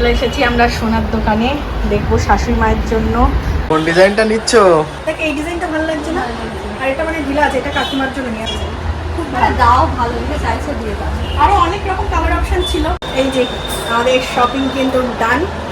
চলে এসেছি আমরা সোনার দোকানে। দেখব শাশুড়ি মায়ের জন্য। কোন ডিজাইনটা নিচ্ছ? দেখ এই ডিজাইনটা ভালো লাগছে না? আর এটা মানে ঢিলা আছে এটা কাকিমার জন্য নিয়ে আসছে। মানে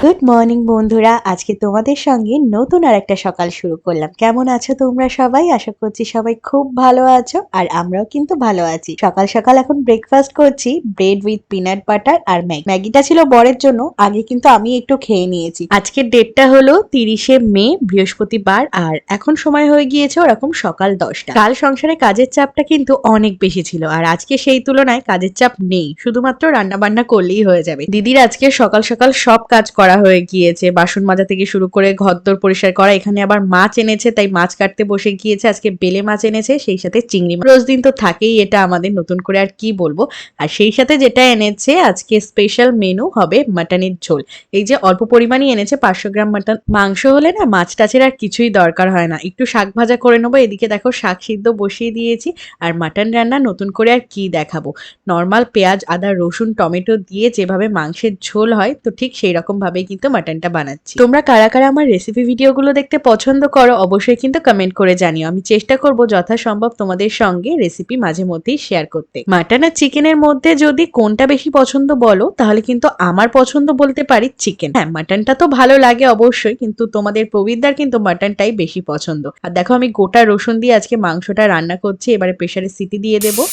গুড মর্নিং বন্ধুরা। আজকে তোমাদের সঙ্গে নতুন আর একটা সকাল শুরু করলাম। কেমন আছো তোমরা সবাই? আশা করছি সবাই খুব ভালো আছো, আর আমরাও কিন্তু ভালো আছি। সকাল সকাল এখন ব্রেকফাস্ট করছি ব্রেড উইথ পিনাট বাটার আর ম্যাগি। ম্যাগিটা ছিল বরের জন্য, আগে কিন্তু আমি একটু খেয়ে নিয়েছি। আজকের ডেটটা হলো তিরিশে মে, বৃহস্পতিবার, আর এখন সময় হয়ে গিয়েছে ওরকম সকাল দশটা। কাল সংসারে কাজের চাপটা কিন্তু অনেক বেশি ছিল। আর আজকে সেই তুলনায় কাজের চাপ নেই। শুধুমাত্র রান্না বান্না করলেই হয়ে যাবে। দিদির আজকে সকাল সকাল সব কাজ করা হয়ে গিয়েছে। বাসন মাজা থেকে শুরু করে ঘরদোর পরিষ্কার করা। এখানে আবার মাছ এনেছে, তাই মাছ কাটতে বসে গিয়েছে। আজকে বেলে মাছ এনেছে, সেই সাথে চিংড়ি মাছ। রোজ দিন তো থাকেই এটা আমাদের নতুন করে আর কি বলব। আর সেই সাথে যেটা এনেছে, আজকে স্পেশাল মেনু হবে মাটনের ঝোল। এই যে অল্প পরিমাণই এনেছে, পাঁচশো গ্রাম মাটন মাংস হলে না মাছ টাছের আর কিছুই দরকার হয় না। একটু শাক ভাজা করে নেব। এদিকে দেখো শাক সিদ্ধ বসিয়ে দিয়েছি। আর মাটন রান্না নতুন করে আর কি দেখাবো? নর্মাল পেঁয়াজ, আদা, রসুন, টমেটো দিয়ে যেভাবে মাংসের ঝোল হয়, তো ঠিক সেই রকম ভাবেই কিন্তু মাটনটা বানাচ্ছি। তোমরা কারা কারা আমার রেসিপি ভিডিওগুলো দেখতে পছন্দ করো, অবশ্যই কিন্তু কমেন্ট করে জানিও। আমি চেষ্টা করব যথাসম্ভব তোমাদের সঙ্গে রেসিপি মাঝে মধ্যেই শেয়ার করতে। মাটন আর চিকেনের মধ্যে যদি কোনটা বেশি পছন্দ বলো, তাহলে কিন্তু আমার পছন্দ বলতে পারি চিকেন হ্যাঁ মাটনটা তো ভালো লাগে অবশ্যই, কিন্তু তোমাদের প্রবীরদার কিন্তু মাটনটাই বেশি পছন্দ। আর দেখো আমি গোটা রসুন দিয়ে আজকে মাংসটা রান্না করছি, এবারে প্রেসারে সিটি দিয়ে দেবো।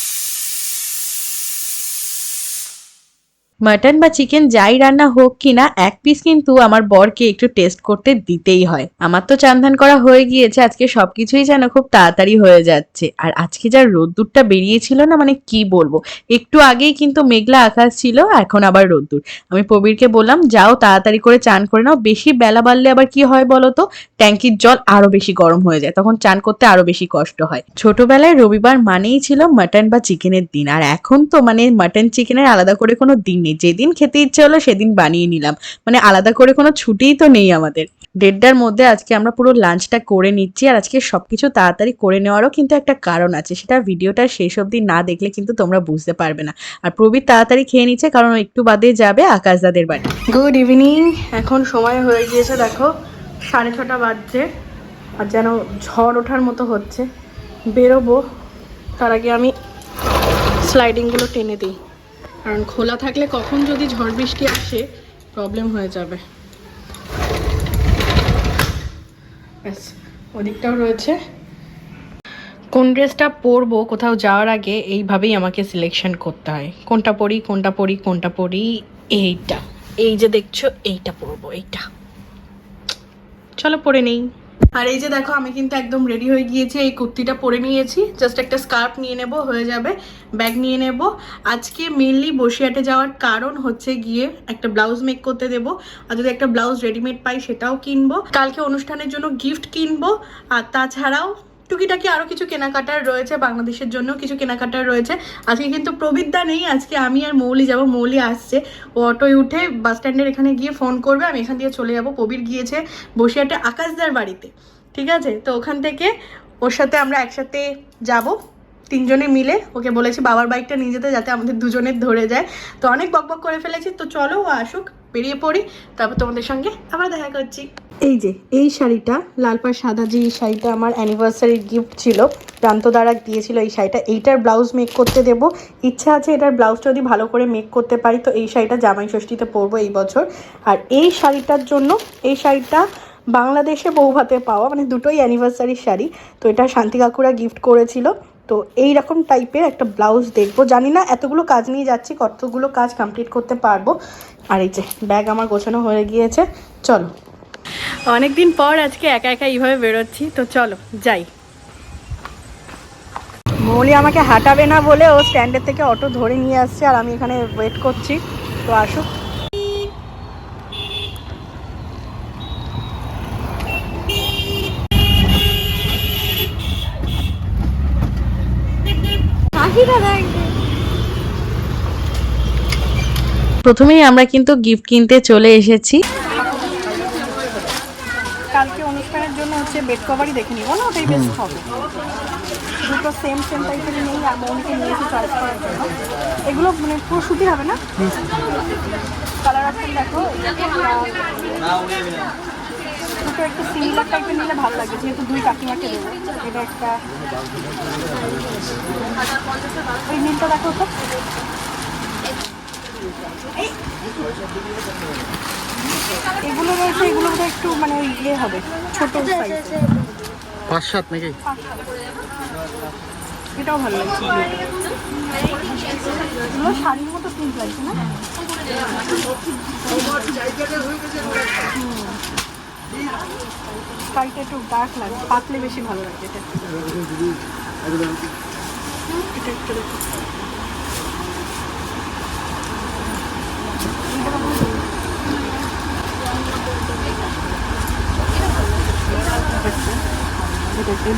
মাটন বা চিকেন যাই রান্না হোক কিনা এক পিস কিন্তু আমার বরকে একটু টেস্ট করতে দিতেই হয়। আমার তো চান্ধান করা হয়ে গিয়েছে, আজকে সবকিছুই যেন খুব তাড়াতাড়ি হয়ে যাচ্ছে। আর আজকে যা রোদ্দুরটা বেরিয়েছিল না মানে কি বলব? একটু আগেই কিন্তু মেঘলা আকাশ ছিল, এখন আবার রোদ্দুর। আমি প্রবীরকে বললাম, যাও তাড়াতাড়ি করে চান করে নাও। বেশি বেলা বাড়লে আবার কি হয় বলো তো? ট্যাঙ্কির জল আরও বেশি গরম হয়ে যায়, তখন চান করতে আরও বেশি কষ্ট হয়। ছোটবেলায় রবিবার মানেই ছিল মাটন বা চিকেনের দিন, আর এখন তো মানে মাটন, চিকেনের আলাদা করে কোনো দিন নেই যেদিন খেতে ইচ্ছে হলো সেদিন বানিয়ে নিলাম। মানে আলাদা করে কোনো ছুটিই তো নেই আমাদের। দেড়টার মধ্যে আজকে আমরা পুরো লাঞ্চটা করে নিচ্ছি আর আজকে সবকিছু তাড়াতাড়ি করে নেওয়ারও কিন্তু একটা কারণ আছে। সেটা ভিডিওটা শেষ অবধি না দেখলে কিন্তু তোমরা বুঝতে পারবে না। আর প্রবীর তাড়াতাড়ি খেয়ে নিচ্ছে কারণ একটু বাদে যাবে আকাশ দাদের বাড়ি। গুড ইভিনিং এখন সময় হয়ে গিয়েছে, দেখো, সাড়ে ছটা বাজছে আর যেন ঝড় ওঠার মতো হচ্ছে। বেরোবো। তার আগে আমি স্লাইডিংগুলো টেনে দিই। কারণ খোলা থাকলে কখন যদি ঝড় বৃষ্টি আসে প্রবলেম হয়ে যাবে। ব্যাস ওদিকটাও রয়েছে। কোন ড্রেসটা পরবো, কোথাও যাওয়ার আগে এইভাবেই আমাকে সিলেকশন করতে হয়। কোনটা পরি কোনটা পরি কোনটা পরি, এইটা। এই যে দেখছ, এইটা পরবো, এইটা। চলো পরে নেই। আর এই যে দেখো, আমি কিন্তু একদম রেডি হয়ে গিয়েছি, এই কুর্তিটা পরে নিয়েছি। জাস্ট একটা স্কার্ফ নিয়ে নেব, হয়ে যাবে। ব্যাগ নিয়ে নেব। আজকে মেনলি বসিয়াটে যাওয়ার কারণ হচ্ছে গিয়ে একটা ব্লাউজ মেক করতে দেবো। আর যদি একটা ব্লাউজ রেডিমেড পাই, সেটাও কিনবো। কালকে অনুষ্ঠানের জন্য গিফট কিনবো। আর তাছাড়াও টুকিটাকি আরও কিছু কেনাকাটার রয়েছে বাংলাদেশের জন্য, কিছু কেনাকাটার রয়েছে। আজকে কিন্তু প্রবিদ্যা নেই, আজকে আমি আর মৌলি যাব, মৌলি আসছে। ও অটোয় উঠে বাস স্ট্যান্ডের এখানে গিয়ে ফোন করবে, আমি এখান দিয়ে চলে যাব। প্রবীর গিয়েছে বসিয়াটে আকাশদার বাড়িতে, ঠিক আছে? তো ওখান থেকে ওর সাথে আমরা একসাথে যাব, তিনজনে মিলে। ওকে বলেছি, বাবার বাইকটা নিয়ে যেতে যাতে আমাদের দুজনের ধরে যায়। তো অনেক বকবক করে ফেলেছি, তো চলো ও আসুক। বেরিয়ে পড়ি, তারপর তোমাদের সঙ্গে আবার দেখা করছি। এই যে, এই শাড়িটা, লাল পাড় সাদা যে এই শাড়িটা আমার অ্যানিভার্সারির গিফট ছিল, প্রান্ত দ্বারা দিয়েছিল এই শাড়িটা, এইটার ব্লাউজ মেক করতে দেব। ইচ্ছা আছে এটার ব্লাউজটা যদি ভালো করে মেক করতে পারি, তো এই শাড়িটা জামাই ষষ্ঠীতে পরবো এই বছর। আর এই শাড়িটার জন্য, এই শাড়িটা বাংলাদেশে বৌভাতে পাওয়া মানে দুটোই অ্যানিভার্সারির শাড়ি, তো এটা শান্তি কাকুরা গিফট করেছিল। তো এই রকম টাইপের একটা ব্লাউজ দেখব। জানি না এতগুলো কাজ নিয়ে যাচ্ছি কতগুলো কাজ কমপ্লিট করতে পারব। আর এই যে ব্যাগ আমার গোছানো হয়ে গিয়েছে। চলো। অনেকদিন পর আজকে একা একা এইভাবে বেরোচ্ছি তো চলো যাই। মৌলি আমাকে হাঁটাবে না বলে ও স্ট্যান্ডের থেকে অটো ধরে নিয়ে আসছে আর আমি এখানে ওয়েট করছি। তো আসুক। প্রথমেই আমরা কিন্তু গিফট কিনতে চলে এসেছি। কালকে অনুষ্ঠানের জন্য হচ্ছে বেড কভারই দেখে নিব না ওটাই বেস্ট হবে। দুটো সেম সেম টাইপের নেই আর মৌলিকে নিয়েছি চয়েস করার জন্য। এগুলো মানে পুরো সুতি হবে না? কালার অপশন দেখো। দুটো একটু সিমিলার টাইপের নিলে ভালো লাগে যেহেতু দুই কাকিমাকে দেবো। এটা একটা ওই নীলটা দেখো তো। এগুলো রয়েছে এগুলো বোধহয় একটু মানে ওই ইয়ে হবে ছোট সাইজ পাঁচ সাত নাকি? এটাও ভালো লাগছে। এগুলো শাড়ির মতো প্রিন্ট লাগছে না? শাড়িটা একটু ডার্ক লাগে, পাতলে বেশি ভালো লাগে এটা।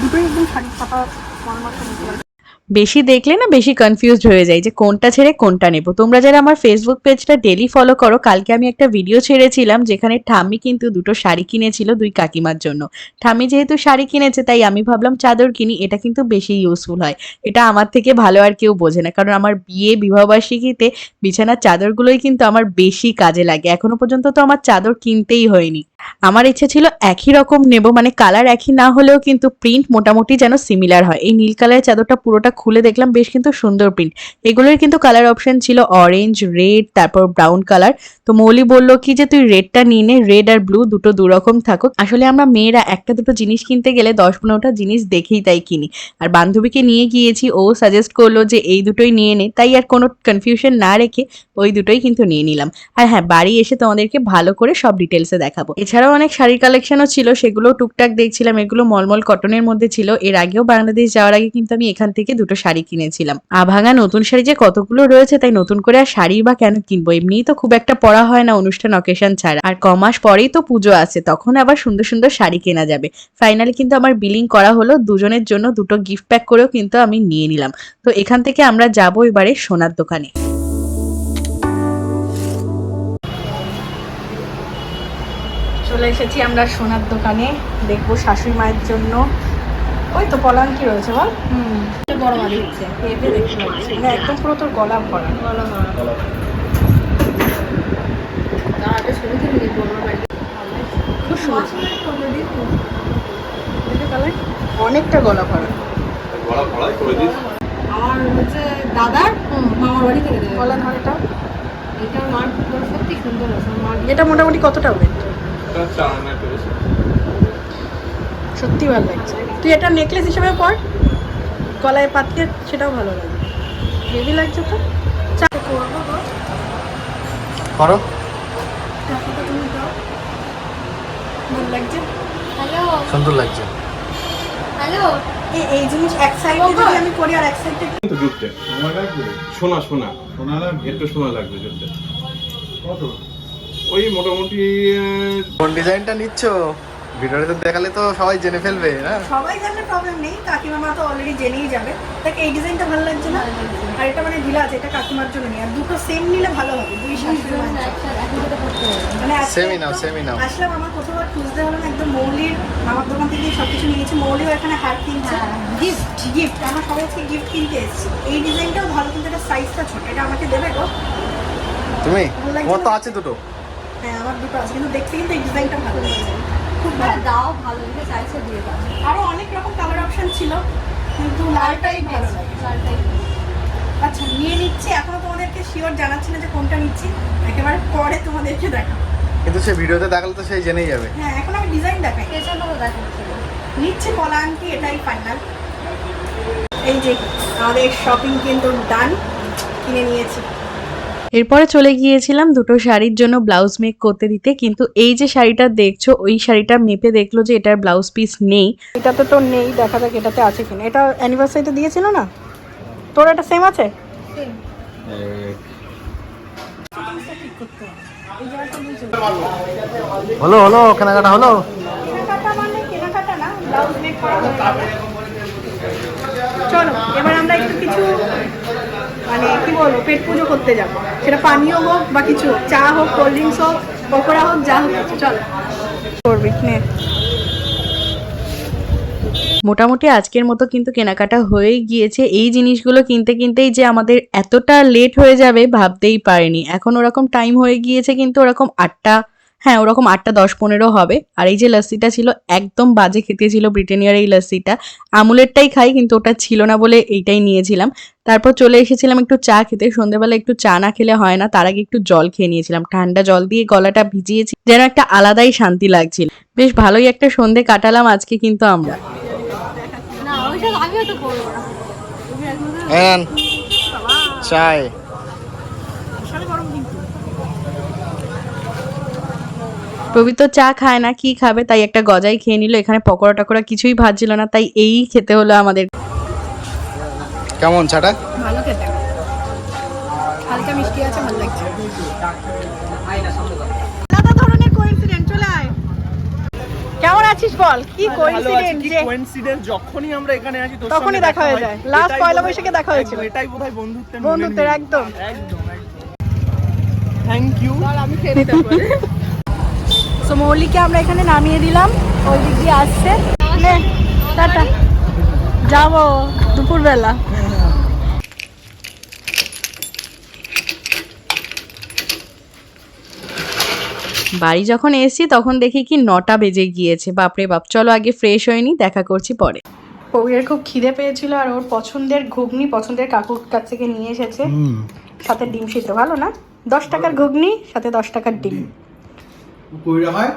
দুটোই একদম শাড়ির ছাপা ফর্মার মতো। বেশি দেখলে না বেশি কনফিউজড হয়ে যায় যে কোনটা ছেড়ে কোনটা নেব। তোমরা যারা আমার ফেসবুক পেজটা ডেলি ফলো করো, কালকে আমি একটা ভিডিও ছেড়েছিলাম যেখানে ঠাম্মি কিন্তু দুটো শাড়ি কিনেছিল দুই কাকিমার জন্য। ঠাম্মি যেহেতু শাড়ি কিনেছে, তাই আমি ভাবলাম চাদর কিনি, এটা কিন্তু বেশি ইউজফুল হয়। এটা আমার থেকে ভালো আর কেউ বোঝে না, কারণ আমার বিয়ে, বিবাহবার্ষিকীতে বিছানার চাদরগুলোই কিন্তু আমার বেশি কাজে লাগে। এখনও পর্যন্ত তো আমার চাদর কিনতেই হয়নি। আমার ইচ্ছে ছিল একই রকম নেব মানে কালার একই না হলেও কিন্তু প্রিন্ট মোটামুটি যেন সিমিলার হয়। এই নীল কালারের চাদরটা পুরোটা খুলে দেখলাম, বেশ কিন্তু সুন্দর প্রিন্ট এগুলোর কিন্তু কালার অপশন ছিল অরেঞ্জ রেড তারপর ব্রাউন কালার তো মৌলি বলল কি যে, তুই রেডটা নিয়ে নে রেড আর ব্লু দুটো দুরকম থাকুক। আসলে আমরা মেয়েরা একটা দুটো জিনিস কিনতে গেলে দশ পনেরোটা জিনিস দেখেই তাই কিনি। আর বান্ধবীকে নিয়ে গিয়েছি, ও সাজেস্ট করল যে, এই দুটোই নিয়ে নে। তাই আর কোনো কনফিউশন না রেখে ওই দুটোই কিন্তু নিয়ে নিলাম। আর হ্যাঁ বাড়ি এসে তোমাদেরকে ভালো করে সব ডিটেলসে দেখাবো। এছাড়াও অনেক শাড়ির কালেকশনও ছিল সেগুলো টুকটাক দেখছিলাম। এগুলো মলমল কটনের মধ্যে ছিল। এর আগেও বাংলাদেশ যাওয়ার আগে কিন্তু আমি এখান থেকে দুটো শাড়ি কিনেছিলাম। আভাঙা নতুন শাড়ি যে কতগুলো রয়েছে, তাই নতুন করে আর শাড়ি বা কেন কিনবো? এমনিই তো খুব একটা পড়া হয় না অনুষ্ঠান অকেশন ছাড়া। আর ক মাস পরেই তো পুজো আছে, তখন আবার সুন্দর সুন্দর শাড়ি কেনা যাবে। ফাইনালি কিন্তু আমার বিলিং করা হলো, দুজনের জন্য দুটো গিফট প্যাক করেও কিন্তু আমি নিয়ে নিলাম। তো এখান থেকে আমরা যাব এবারে সোনার দোকানে। চলে এসেছি আমরা সোনার দোকানে। দেখব শাশুড়ি মায়ের জন্য। ওই তো পলাঙ্কি রয়েছে বল? হুম। বড় মাছ হচ্ছে ভেবে দেখতে পাচ্ছি মানে একদম পুরো তোর গলা ভরা বাড়ি খুব সুন্দর। অনেকটা গলা ভরা। গলা করে দিস। আমার হচ্ছে দাদার মামার বাড়ি থেকে। গলা ধরাটা এটা মার সত্যি সুন্দর আছে। এটা মোটামুটি কতটা ওয়েট সত্যি ভালো লাগছে। তুই এটা নেকলেস হিসেবে পর। গলায় পাতলে সেটাও ভালো লাগে। হেভি লাগছে তো? করব করো। ভালো লাগছে? হ্যালো। সুন্দর লাগছে। হ্যালো। এই- এই জিনিস এক সাইডে যদি আমি করি আর এক সাইডে কিন্তু জুটতে সোনা সোনা সোনা লাগবে? একটু সোনা লাগবে জুটতে কত? ওই মোটামুটি কোন ডিজাইনটা নিচ্ছ? ভিডিওতে দেখালে তো সবাই জেনে ফেলবে না? সবাই জানলে প্রবলেম নেই কাকিমা মা তো অলরেডি জেনেই যাবে। দেখ এই ডিজাইনটা ভালো লাগছে না? আর এটা মানে ঢিলা আছে এটা কাকিমার জন্য নেই। আর দুটো সেম নিলে ভালো হবে দুই শাশুড়ি মানে সেমই নাও সেমই নাও। আসলাম আমার কোথাও আর খুঁজতে হলো না একদম মৌলির আমার দোকান থেকে সব কিছু নিয়েছি মৌলিও এখানে হার কিনছে। গিফট গিফট আমার সবাই আজকে গিফট কিনতে এসেছি। এই ডিজাইনটাও ভালো কিন্তু এটা সাইজটা ছোট এটা আমাকে দেবে গো। তুমি? ভালো লাগছে তোমার তো আছে দুটো। হ্যাঁ আমার দুটো আছে কিন্তু দেখতে কিন্তু এই ডিজাইনটা ভালো লাগছে খুব ভালো। দাও ভালো দেখে চাইছে দিয়ে দাও। আরও অনেক রকম কালার অপশন ছিল কিন্তু লালটাই ভালো। লাগে লালটাই আচ্ছা নিয়ে নিচ্ছি এখনও তোমাদেরকে শিওর জানাচ্ছি না যে কোনটা নিচ্ছি একেবারে পরে তোমাদেরকে দেখাবো। কিন্তু সে ভিডিওতে দেখালে তো সেই জেনেই যাবে। হ্যাঁ এখন আমি ডিজাইন দেখাই। পেছনটা তো দেখাচ্ছে। নিচ্ছে কলা আংটি এটাই ফাইনাল এই যে আমাদের শপিং কিন্তু ডান কিনে নিয়েছি। এরপরে চলে গিয়েছিলাম দুটো শাড়ির জন্য ব্লাউজ মেক করতে দিতে কিন্তু এই যে শাড়িটা দেখছ ওই শাড়িটা মেপে দেখল যে এটার ব্লাউজ পিস নেই। এটাতে তো নেই দেখা যাক এটাতে আছে কিনা। এটা অ্যানিভার্সারিতে দিয়েছিল না? তোর এটা সেম আছে? হলো হলো কেনাকাটা হলো। কেনাকাটা মানে কেনাকাটা না ব্লাউজ মেক করা। হয়ে। চলো, এবার আমরা একটু কিছু মানে কি বলব, পেট পুজো করতে যাব। সেটা পানীয় হোক বা কিছু চা হোক কোল্ড ড্রিঙ্কস হোক, পকোড়া হোক, যা হোক চলো। করবি মোটামুটি আজকের মতো কিন্তু কেনাকাটা হয়েই গিয়েছে। এই জিনিসগুলো কিনতে কিনতেই যে আমাদের এতটা লেট হয়ে যাবে ভাবতেই পারিনি। এখন ওরকম টাইম হয়ে গিয়েছে কিন্তু ওরকম আটটা হ্যাঁ ওরকম আটটা দশ পনেরো হবে। আর এই যে লস্যিটা ছিল একদম বাজে খেতে ছিল ব্রিটেনিয়ার এই লস্যিটা। আমুলেরটাই খাই কিন্তু ওটা ছিল না বলে এইটাই নিয়েছিলাম। তারপর চলে এসেছিলাম একটু চা খেতে। সন্ধ্যেবেলা একটু চা না খেলে হয় না তার আগে একটু জল খেয়ে নিয়েছিলাম। ঠান্ডা জল দিয়ে গলাটা ভিজিয়েছি যেন একটা আলাদাই শান্তি লাগছিল। বেশ ভালোই একটা সন্ধে কাটালাম আজকে কিন্তু আমরা। না ওইসব আমিও তো করব না। হ্যাঁ চাই। প্রবীর তো চা খায় না কি খাবে? তাই একটা গজাই খেয়ে নিল। এখানে পকোড়া টকোড়া কিছুই ভাজছিল না তাই এই খেতে হলো আমাদের। কেমন চাটা? ভালো খেতে। হালকা মিষ্টি আছে ভালো লাগছে। আলাদা ধরনের কোইন্সিডেন্ট চলে আয়। কেমন আছিস বল? কি কোইন্সিডেন্ট যে? কোইন্সিডেন্স যখনই আমরা এখানে আসি তখনই দেখা হয়ে যায়। লাস্ট পয়লা বৈশাখে দেখা হয়েছিল। এটাই বোধহয় বন্ধুত্বের বন্ধুত্বের একদম। একদম থ্যাংক ইউ আমি খেয়ে নিতে পারি। সো মৌলিকে আমরা এখানে নামিয়ে দিলাম। ওই দিক দিয়ে আসছে। নে টাটা। যাব দুপুরবেলা। বাড়ি যখন এসেছি তখন দেখি কি নটা বেজে গিয়েছে। বাপরে বাপ চলো আগে ফ্রেশ হয়নি দেখা করছি পরে। পৌরের খুব খিদে পেয়েছিল আর ওর পছন্দের ঘুগনি পছন্দের কাকুর কাছ থেকে নিয়ে এসেছে। সাথে ডিম সিদ্ধ ভালো না? দশ টাকার ঘুগনি সাথে দশ টাকার ডিম। কইরা হয়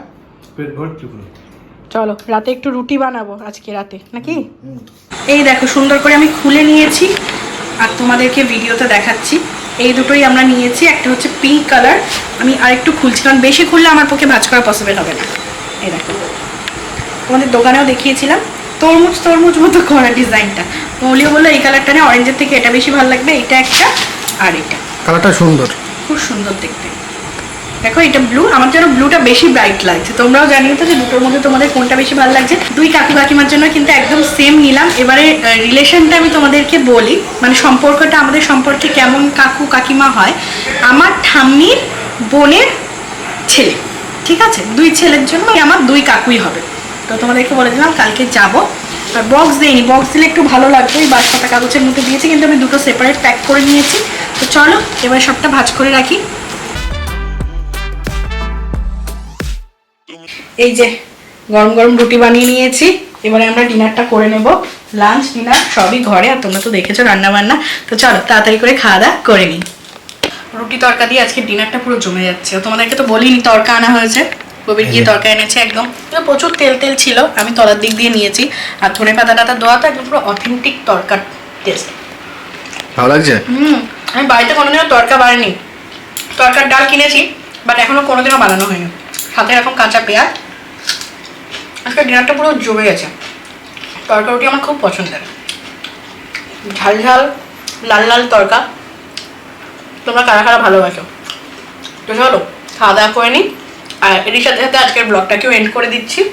পেট ভর্তি করে চলো রাতে একটু রুটি বানাবো আজকে রাতে নাকি? এই দেখো সুন্দর করে আমি খুলে নিয়েছি আর তোমাদেরকে ভিডিওতে দেখাচ্ছি। এই দুটোই আমরা নিয়েছি একটা হচ্ছে পিঙ্ক কালার আমি আরেকটু খুলছি কারণ বেশি খুললে আমার পক্ষে ভাজ করা পসিবল হবে না। এই দেখো। তোমাদের দোকানেও দেখিয়েছিলাম তরমুজ তরমুজ মতো করা ডিজাইনটা। মৌলিও বলল এই কালারটা নিয়ে অরেঞ্জের থেকে এটা বেশি ভালো লাগবে এটা একটা আর এটা। কালারটা সুন্দর। খুব সুন্দর দেখতে। দেখো, এটা ব্লু আমার যেন ব্লুটা বেশি ব্রাইট লাগছে। তোমরাও জানিও তো যে দুটোর মধ্যে তোমাদের কোনটা বেশি ভালো লাগছে। দুই কাকু কাকিমার জন্য কিন্তু একদম সেম নিলাম। এবারে রিলেশনটা আমি তোমাদেরকে বলি মানে সম্পর্কটা আমাদের সম্পর্কে কেমন কাকু কাকিমা হয়। আমার ঠাম্মির বোনের ছেলে, ঠিক আছে? দুই ছেলের জন্য আমার দুই কাকুই হবে। তো তোমাদেরকে বলে দিলাম, কালকে যাব। আর বক্স দিইনি বক্স দিলে একটু ভালো লাগবে ওই বাসপাতা কাগজের মধ্যে দিয়েছি, কিন্তু আমি দুটো সেপারেট প্যাক করে নিয়েছি। তো চলো, এবার সবটা ভাজ করে রাখি। এই যে গরম গরম রুটি বানিয়ে নিয়েছি। এবারে আমরা ডিনারটা করে নেব। লাঞ্চ ডিনার সবই ঘরে আর তোমরা তো দেখেছ রান্না বান্না তো চলো তাড়াতাড়ি করে খাওয়া দাওয়া করে নিই। রুটি তরকা দিয়ে আজকে ডিনারটা পুরো জমে যাচ্ছে। তোমাদেরকে তো বলিনি তরকা আনা হয়েছে। কবির গিয়ে তরকা এনেছে একদম। প্রচুর তেল তেল ছিল। আমি তলার দিক দিয়ে নিয়েছি। আর ধনে পাতা টাতা দেওয়া তো একদম পুরো অথেন্টিক তরকার টেস্ট ভালো লাগছে? হুম আমি বাড়িতে কোনোদিনও তরকা বানাইনি। তরকার ডাল কিনেছি বাট এখনও কোনোদিনও বানানো হয়নি। সাথে এরকম কাঁচা পেঁয়াজ। আজকে ডিনারটা পুরো জমে গেছে। তরকা রুটি আমার খুব পছন্দের। ঝাল ঝাল, লাল লাল তরকা। তোমরা কারা কারা ভালোবাসো? তো চলো, খাওয়া দাওয়া করে নিই। আর এর সাথে সাথে আজকের ব্লগটাকেও এন্ড করে দিচ্ছি।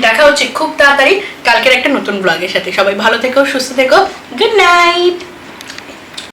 দেখা হচ্ছে খুব তাড়াতাড়ি কালকের একটা নতুন ব্লগের সাথে। সবাই ভালো থেকো, সুস্থ থেকো। Good night